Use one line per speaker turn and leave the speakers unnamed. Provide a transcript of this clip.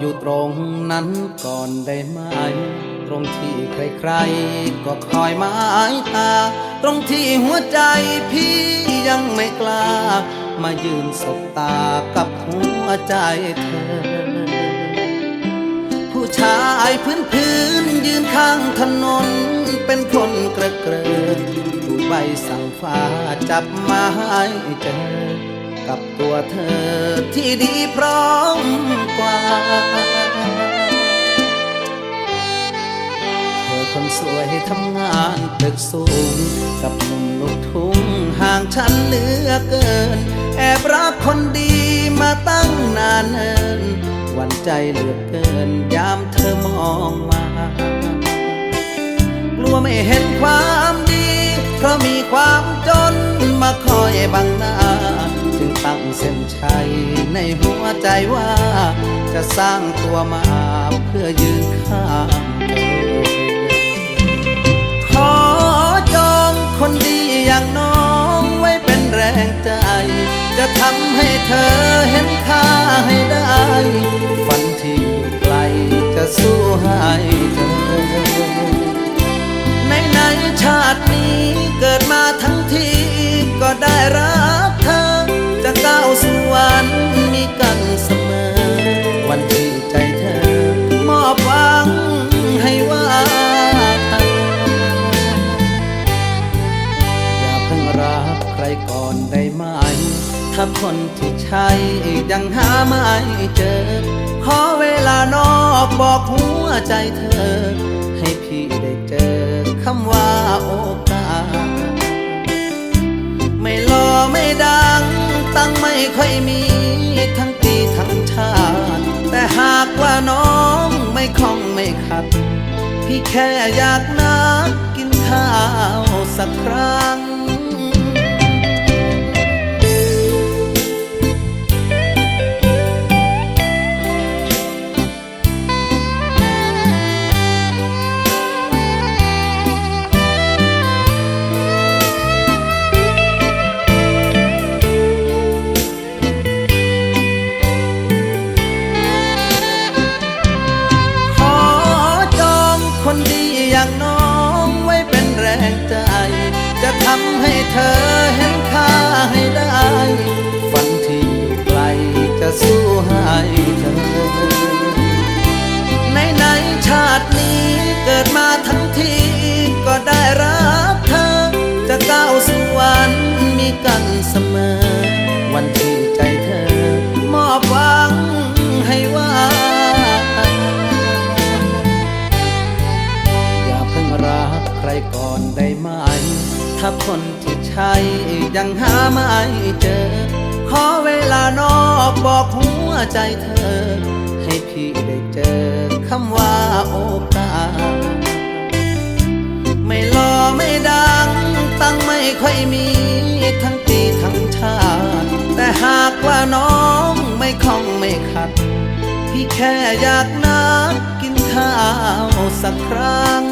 อยู่ตรงนั้นก่อนได้ไหม ตรงที่ใครๆ ก็คอยหมายตา ตรงที่หัวใจพี่ยังไม่กล้า มายืนสบตากับหัวใจเธอ ผู้ชายพื้นพื้นๆยืนข้างถนน เป็นคนกระเกรินผู้ใบสั่งฟ้าจับมาให้เจอ กับตัวเธอที่ดีพร้อมกว่า เธอคนสวยทำงานตึกสูง กับหนุ่มลูกทุ่งห่างฉันเหลือเกิน แอบรักคนดีมาตั้งนานเนินหวันใจเหลือเกิน ยามเธอมองมา กลัวไม่เห็นความดี เพราะมีความจนมาคอยบังหน้าจึงตั้ง เส้นชัยในหัวใจว่า จะสร้างตัวมาเพื่อยืนข้างเธอขอจองคนดีอย่างน้องไว้เป็นแรงใจ จะทำให้เธอเห็นค่าให้ได้ฝัน คนที่ใช่ยังหาไม่เจอ ขอเวลานอกบอกหัวใจเธอ ให้พี่ได้เจอคำว่าโอกาส ไม่หล่อไม่ดัง ตั้งไม่ค่อยมีทั้งปีทั้งชาติแต่หากว่าน้องไม่คล่องไม่ขัด พี่แค่อยากนักกินข้าวสักครั้ง คนดีอย่างน้องไว้เป็นแรงใจ จะทำให้เธอเห็นค่าให้ได้ ฝันที่อยู่ไกลจะสู้ให้เธอ ในในชาตินี้เกิดมาทั้งทีก็ได้รักเธอ จะก้าวสู่วันมีกันเสมอ ได้ไหม ถ้าคนที่ใช่ยังหาไม่เจอ ขอเวลานอกบอกหัวใจเธอ ให้พี่ได้เจอคำว่าโอกาสไม่หล่อไม่ดัง ตั้งไม่ค่อยมีทั้งปีทั้งชาติแต่หากว่าน้องไม่คล่องไม่ขัด พี่แค่อยากนักกินข้าวสักครั้ง